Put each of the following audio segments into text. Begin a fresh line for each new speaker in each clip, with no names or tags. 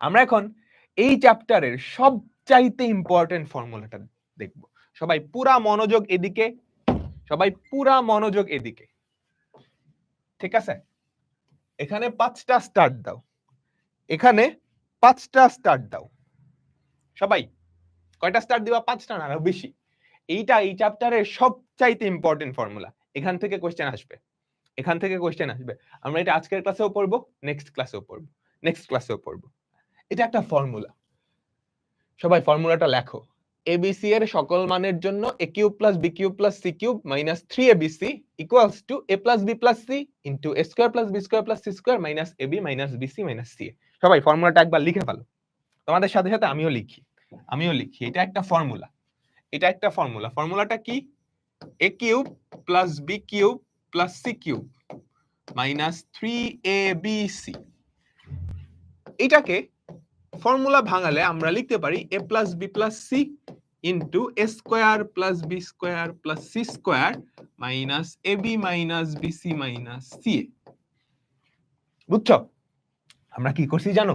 আমরা এখন এই চ্যাপ্টারের সবচাইতে ইম্পর্টেন্ট ফর্মুলাটা দেখব। সবাই পুরা মনোযোগ এদিকে, সবাই পুরা মনোযোগ এদিকে। ঠিক আছে? এখানে পাঁচটা স্টার্ট দাও। এখানে পাঁচটা স্টার্ট দাও। সবাই, কয়টা স্টার্ট দিবা? পাঁচটা না, আরও বেশি। এইটা এই চ্যাপ্টারের সবচাইতে ইম্পর্টেন্ট ফর্মুলা এখান থেকে কোশ্চেন আসবে। এখান থেকে কোশ্চেন আসবে। আমরা এটা আজকের ক্লাসেও পড়ব নেক্সট ক্লাসেও পড়ব। নেক্সট ক্লাসেও পড়ব। এটা একটা ফর্মুলা সবাই ফর্মুলাটা লেখো। এবিসি এর সকল মানের জন্য A cube plus B cube plus C cube minus three ABC equals to A plus B plus C into A square plus B square plus C square minus A B minus BC minus C সবাই ফর্মুলাটা একবার লিখে ফেলো। তোমাদের সাথে সাথে আমিও লিখি। আমিও লিখি। এটা একটা ফর্মুলা এটা একটা ফর্মুলা ফর্মুলাটা কি? A cube plus B cube plus C cube minus three A B C এটাকে ফর্মুলা ভাঙালে আমরা লিখতে পারি A plus B plus C into A square plus B square plus C square minus A B minus B C minus C A বুঝছ? আমরা কি করছি জানো?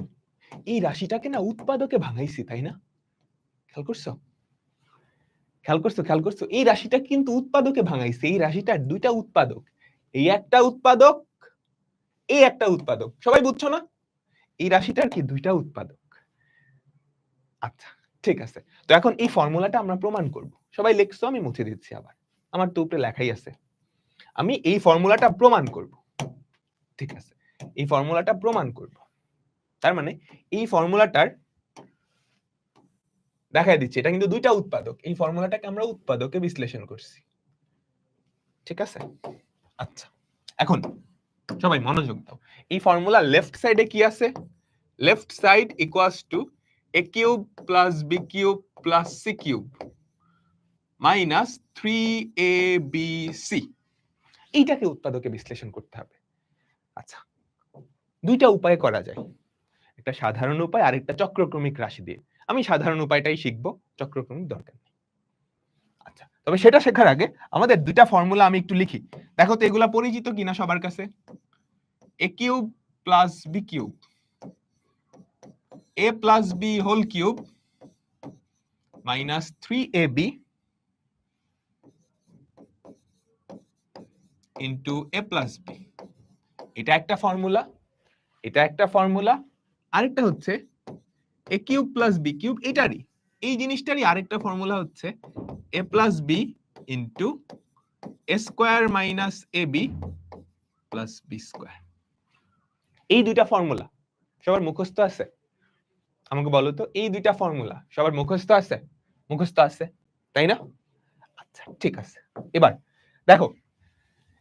এই রাশিটাকে না উৎপাদকে ভাঙাইছি, তাই না? খেয়াল করছ? খেয়াল করছ খেয়াল করছ? এই রাশিটা কিন্তু উৎপাদকে ভাঙাইছে। এই রাশিটার দুইটা উৎপাদক। এই একটা উৎপাদক, এই একটা উৎপাদক। সবাই বুঝছ না? এই রাশিটার কি দুইটা উৎপাদক? আচ্ছা ঠিক আছে। তো এখন এই ফর্মুলাটা আমরা প্রমাণ করব। সবাই লিখছো, আমি মুছে দিচ্ছি আবার। আমার তো উপরে লেখাই আছে। আমি এই ফর্মুলাটা প্রমাণ করব। ঠিক আছে, এই ফর্মুলাটা প্রমাণ করব। তার মানে এই ফর্মুলাটার দেখাই দিচ্ছি, এটা কিন্তু দুইটা উৎপাদক। এই ফর্মুলাটাকে আমরা উৎপাদকে বিশ্লেষণ করছি। ঠিক আছে? আচ্ছা এখন সবাই মনোযোগ দাও। এই ফর্মুলা লেফট সাইডে কি আছে? Left side equals to A cube plus B cube plus C cube minus three A B C এইটাকে উৎপাদকে বিশ্লেষণ করতে হবে। আচ্ছা দুইটা উপায়ে করা যায়। একটা সাধারণ উপায় আর একটা চক্রক্রমিক রাশি দিয়ে। আমি সাধারণ উপায়টাই শিখব, চক্রক্রমিক দরকার নেই। আচ্ছা তবে সেটা শেখার আগে আমাদের দুইটা ফর্মুলা আমি একটু লিখি। দেখো তো এগুলা পরিচিত কিনা সবার কাছে? A cube plus B cube B whole cube minus three A B into A plus B এটা একটা ফর্মুলা এটা একটা ফর্মুলা আরেকটা হচ্ছে A cube plus B cube এটারই। এই জিনিসটারই আরেকটা ফর্মুলা হচ্ছে A plus B into A square minus A B plus B square এই দুইটা ফর্মুলা সবার মুখস্থ আছে? আমাকে বলো তো, এই দুইটা ফর্মুলা সবার মুখস্থ আছে? মুখস্থ আছে, তাই না? আচ্ছা ঠিক আছে। এবার, দেখো,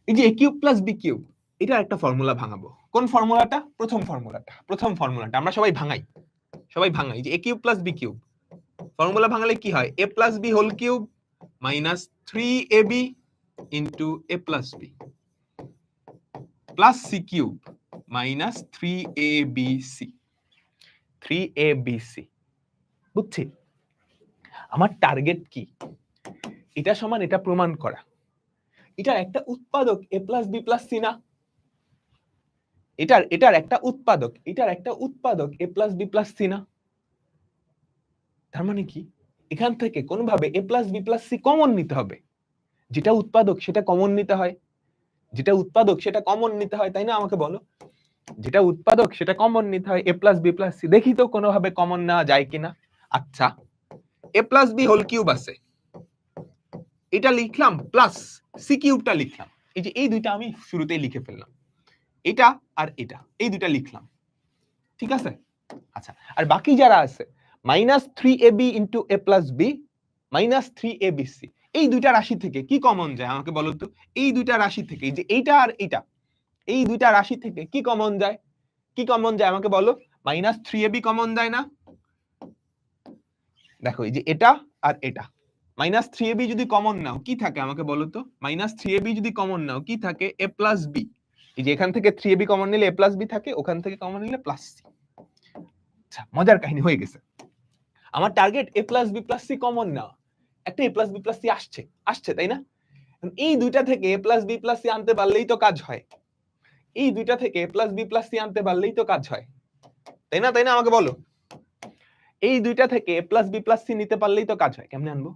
এই যে A cube plus B cube এটা একটা ফর্মুলা ভাঙাবো। কোন ফর্মুলাটা প্রথম ফর্মুলাটা প্রথম ফর্মুলাটা আমরা সবাই ভাঙাই। সবাই ভাঙাই যে A cube plus B cube. Formula ভাঙালে কি হয়? A plus B whole cube minus three A B into A plus B plus C cube minus three A B C three A B বুঝছি? আমার টার্গেট কি? এটা সমান এটা প্রমাণ করা। এটার একটা উৎপাদক A plus B plus C না। এটার এটার একটা উৎপাদক, এটার একটা উৎপাদক A plus B plus C না। তার মানে কি? এখান থেকে কোনোভাবে A plus B plus C common নিতে হবে। যেটা উৎপাদক সেটা কমন নিতে হয়। যেটা উৎপাদক সেটা কমন নিতে হয়, তাই না? আমাকে বলো। যেটা উৎপাদক, সেটা কমন নিতে হয় A plus B plus C দেখি তো কোনোভাবে কমন নেওয়া যায় কিনা। আচ্ছা A plus B whole cube আছে। এটা লিখলাম প্লাস সি কিউবটা লিখলাম। এই যে, এই দুইটা আমি শুরুতেই লিখে ফেললাম। এটা আর এটা, এই দুইটা লিখলাম। ঠিক আছে? আচ্ছা আর বাকি যারা আছে minus three A B into A plus B minus three A B C এই দুইটা রাশি থেকে কি কমন যায় আমাকে বলো তো? এই দুইটা রাশি থেকে যে, এইটা আর এইটা এই দুইটা রাশি থেকে কি কমন যায়? কি কমন যায় আমাকে বলো? Minus three A B common যায় না? দেখো, এই যে এটা আর এটা। মাইনাস থ্রি এ বি যদি কমন নাও, কি থাকে আমাকে বলো তো? মাইনাস থ্রি এ বি যদি কমন নাও, কি থাকে? এ প্লাস বি এই যে এখান থেকে থ্রি এ বি কমন নিলে এ প্লাস বি থাকে, ওখান থেকে কমন নিলে প্লাস সি আচ্ছা মজার কাহিনী হয়ে গেছে। আমার target A plus B plus C common না। একটা A plus B plus C আসছে আসছে, তাই না? এই দুইটা থেকে A plus B plus C আনতে পারলেই তো কাজ হয়। এই দুইটা থেকে প্লাস বি প্লাস সি আনতে পারলেই তো কাজ হয়। তাই না? তাই না? আমাকে বলো। এই দুইটা থেকে প্লাস বি প্লাস সি নিতে পারলেই তো কাজ হয়। কেমনে আনব?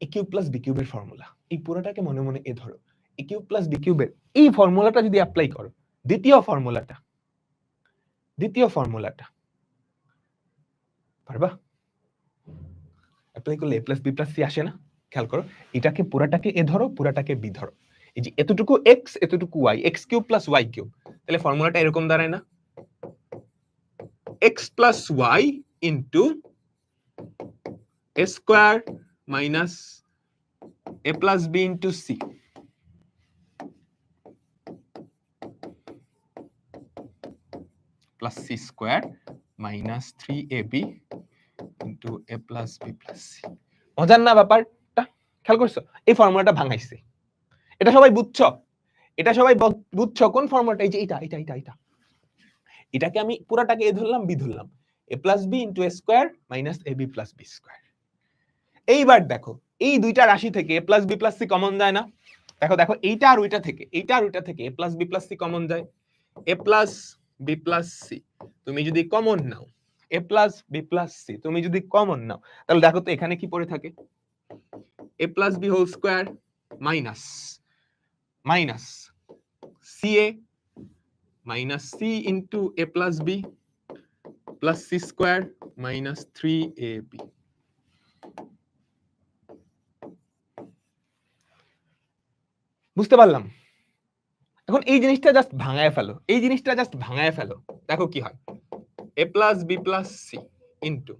এ কিউব প্লাস বি কিউবের ফর্মুলা এই পুরোটাকে মনে মনে এ ধরো। এ কিউব প্লাস বি কিউবের এই ফর্মুলাটা যদি অ্যাপ্লাই করো, দ্বিতীয় ফর্মুলাটা দ্বিতীয় ফর্মুলাটা পারবা? অ্যাপ্লাই করলে A plus B plus C আসে না। খেয়াল করো, এটাকে পুরাটাকে এ ধরো, পুরাটাকে বি ধরো। এই যে এতটুকু এক্স এতটুকু Y X cube plus Y cube তাহলে ফর্মুলাটা এরকম দাঁড়ায় না। X plus Y into A square minus A plus B into C plus C square minus three A B into A plus B plus C মজার না ব্যাপারটা? খেয়াল করছ? এই ফর্মুলাটা ভাঙাইছে। এটা সবাই বুঝছ? এটা সবাই বুঝছ কোন ফর্মুলাটা? এই যে এটা এটা এটা এটা এটাকে আমি পুরাটাকে এ ধরলাম, বি ধরলাম। A plus B into A square minus A B plus B square এইবার দেখো, এই দুইটা রাশি থেকে A plus B plus C common যায় না। দেখো দেখো, এইটা আর ওইটা থেকে, এইটা আর ওইটা থেকে A plus B plus C common যায়। A plus B plus C তুমি যদি common now A plus B plus C তুমি যদি কমন নাও, তাহলে দেখো তো এখানে কি পড়ে থাকে? A plus B whole square minus minus C A minus C into A plus B plus C square minus three A B বুঝতে পারলাম? এখন এই জিনিসটা জাস্ট ভাঙায় ফেলো। এই জিনিসটা জাস্ট ভাঙায় ফেলো। দেখো কি হয়। A plus B plus C into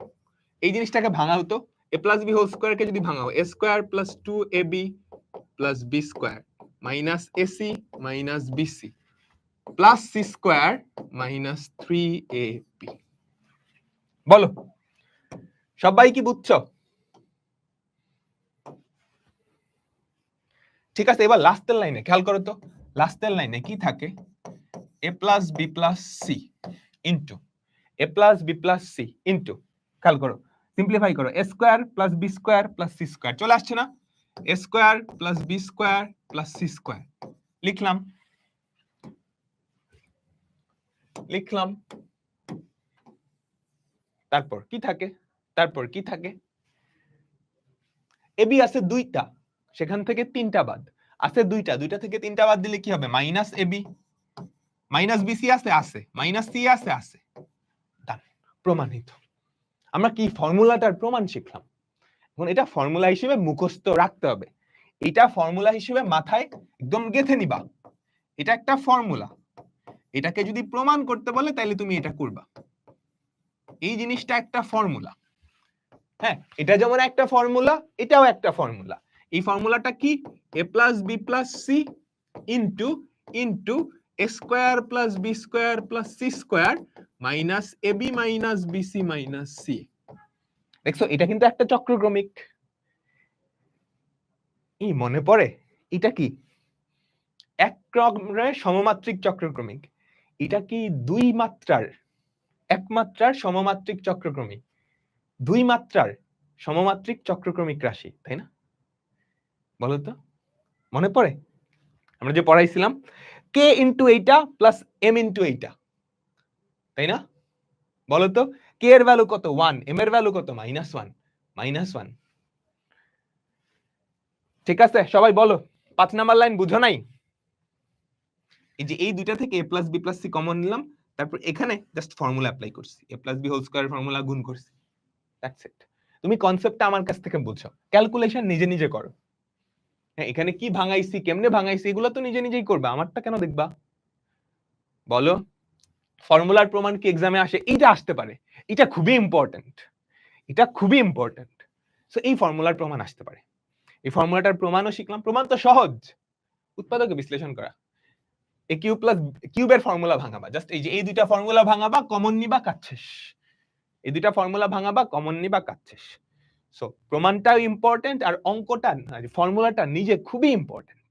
এই জিনিসটাকে ভাঙা হতো এ প্লাস বি হোল স্কোয়ারকে যদি ভাঙাও A square plus two A B plus B square minus AC minus BC plus C square minus three A B বলো, সবাই বুঝছ? ঠিক আছে, এবার লাস্টের লাইনে খেয়াল করো তো লাস্টের লাইনে কি থাকে? A plus B plus C into A plus B plus C into খেয়াল করো সিম্পলিফাই করো A square plus B square plus C square চলে আসছে না? এ স্কোয়ার প্লাস বি লিখলাম। লিখলাম। তারপর কি থাকে? তারপর কি থাকে? আছে দুইটা। সেখান থেকে তিনটা বাদ। আছে দুইটা। দুইটা থেকে তিনটা বাদ দিলে কি হবে? মাইনাস এবি মাইনাস বিসি আছে? আছে। মাইনাস সি আছে? আছে। প্রমাণিত। আমরা কি ফর্মুলাটার প্রমাণ শিখলাম? এখন এটা ফর্মুলা হিসেবে মুখস্থ রাখতে হবে। এটা ফর্মুলা হিসেবে মাথায় একদম গেঁথে নিবা। এটা একটা ফর্মুলা এটাকে যদি প্রমাণ করতে বলে তাহলে তুমি এটা করবা। এই জিনিসটা একটা ফর্মুলা হ্যাঁ এটা যেমন একটা ফর্মুলা এটাও একটা ফর্মুলা এই ফর্মুলাটা কি? A plus B plus C into into A square plus B square plus C square minus A B minus BC minus C দেখছ, এটা কিন্তু একটা চক্রক্রমিক ই মনে পড়ে? এটা কি? এক সমমাত্রিক চক্রক্রমিক এটা কি দুই মাত্রার? এক মাত্রার সমমাত্রিক চক্রক্রমিক দুই মাত্রার সমমাত্রিক চক্রক্রমিক রাশি, তাই না? বলো তো, মনে পড়ে? আমরা যে পড়াইছিলাম কে ইন্টু এইটা প্লাস এম ইন্টু এইটা তাই না? বলো তো কে এর ভ্যালু কত? ওয়ান এম এর ভ্যালু কত? মাইনাস ওয়ান মাইনাস ওয়ান ঠিক আছে? সবাই বলো। পাঁচ নাম্বার লাইন বুঝো নাই? এই যে এই দুইটা থেকে A plus B plus C common নিলাম, তারপর এখানে জাস্ট ফর্মুলা অ্যাপ্লাই করছি। A plus B whole square formula গুণ করছি। দ্যাটস ইট তুমি কনসেপ্টটা আমার কাছ থেকে বুঝছ। ক্যালকুলেশন নিজে নিজে করো। হ্যাঁ এখানে কি ভাঙাইছি, কেমনে ভাঙাইছি, এগুলো তো নিজে নিজেই করবে। আমারটা কেন দেখবা? বলো। ফর্মুলার প্রমাণ কি এক্সামে আসে? এটা আসতে পারে। এটা খুবই ইম্পর্টেন্ট এটা খুবই ইম্পর্টেন্ট সো এই ফর্মুলার প্রমাণ আসতে পারে। এই ফর্মুলাটার প্রমাণও শিখলাম। প্রমাণ তো সহজ। উৎপাদকে বিশ্লেষণ করা। এ কিউ প্লাস কিউবের ফর্মুলা ভাঙাবা। জাস্ট এই যে, এই দুইটা ফর্মুলা ভাঙাবা কমন নিবা কাজ শেষ এই দুইটা ফর্মুলা ভাঙাবা কমন নিবা কাজ শেষ সো প্রমাণটাও ইম্পর্টেন্ট আর অঙ্কটা ফর্মুলাটা নিজে খুবই ইম্পর্টেন্ট